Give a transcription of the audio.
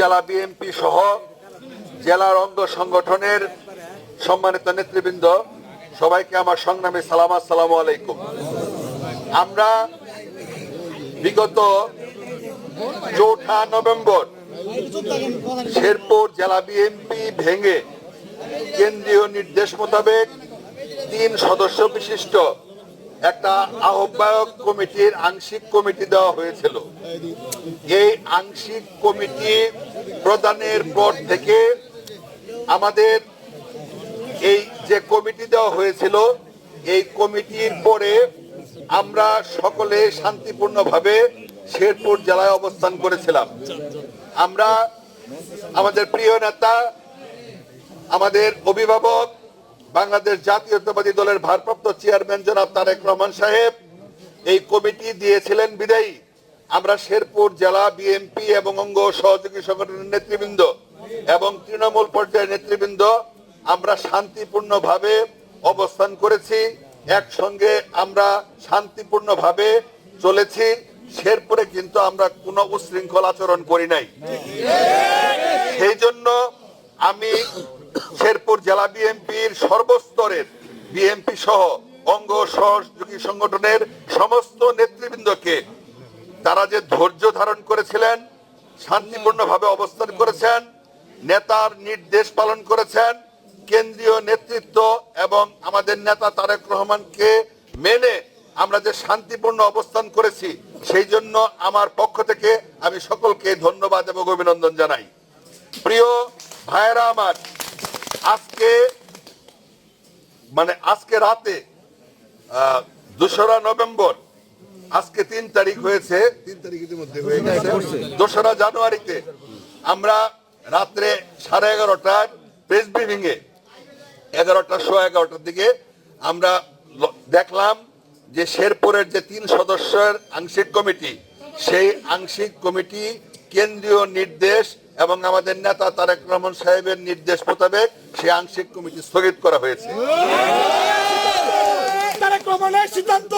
জেলা বিএনপি সহ জেলার অঙ্গ সংগঠনের সম্মানিত নেতৃবৃন্দ, সবাইকে আমার সংগ্রামে সালাম, আসসালামু আলাইকুম। আমরা বিগত চৌঠা নভেম্বর শেরপুর জেলা বিএনপি ভেঙে কেন্দ্রীয় নির্দেশ মোতাবেক তিন সদস্য বিশিষ্ট একটা আহ্বায়ক কমিটির আংশিক কমিটি দেওয়া হয়েছিল। এই আংশিক কমিটি প্রদানের পর থেকে আমাদের এই যে কমিটি দেওয়া হয়েছিল, এই কমিটির পরে আমরা সকলে শান্তিপূর্ণভাবে শেরপুর জেলায় অবস্থান করেছিলাম। আমরা আমাদের প্রিয় নেতা, আমাদের অভিভাবক বাংলাদেশ জাতীয়তাবাদী দলের ভারপ্রাপ্ত চেয়ারম্যান জনাব তারেক রহমান সাহেব, এই কমিটি দিয়েছিলেন বিদায়ী। আমরা শেরপুর জেলা বিএনপি এবং অঙ্গ সহযোগী সংগঠনের নেতৃবৃন্দ এবং তৃণমূল পর্যায়ের নেতৃবৃন্দ, আমরা শান্তিপূর্ণভাবে অবস্থান করেছি। একসঙ্গে আমরা শান্তিপূর্ণভাবে চলেছি। শেরপুরে কিন্তু আমরা কোনো উশৃঙ্খল আচরণ করি নাই। সেই জন্য আমি শেরপুর জেলা বিএনপির সর্বস্তরের বিএনপি সহ অঙ্গ সহযোগী সংগঠনের সমস্ত নেতৃবৃন্দকে তারা যে ধৈর্য ধারণ করেছিলেন, শান্তিপূর্ণভাবে অবস্থান করেছেন, নেতার নির্দেশ পালন করেছেন, কেন্দ্রীয় নেতৃত্ব এবং আমাদের নেতা তারেক রহমানকে মেনে আমরা যে শান্তিপূর্ণ অবস্থান করেছি, সেই জন্য আমার পক্ষ থেকে আমি সকলকে ধন্যবাদ এবং অভিনন্দন জানাই। প্রিয় ভাইয়েরা আমার আজকে মানে আজকে রাতে দোসরা নভেম্বর আজকে তিন তারিখ হয়েছে তিন তারিখের মধ্যে হয়ে গেছে। দোসরা জানুয়ারিতে আমরা রাত্রে সাড়ে এগারোটায় প্রেস ব্রিফিং এ এগারোটা শো এগারোটার দিকে আমরা দেখলাম যে শেরপুরের যে তিন সদস্যের আংশিক কমিটি সেই আংশিক কমিটি কেন্দ্রীয় নির্দেশ এবং আমাদের নেতা তারেক রহমান সাহেবের নির্দেশ মোতাবেক সেই আংশিক কমিটি স্থগিত করা হয়েছে। তারেক রহমানের সিদ্ধান্ত।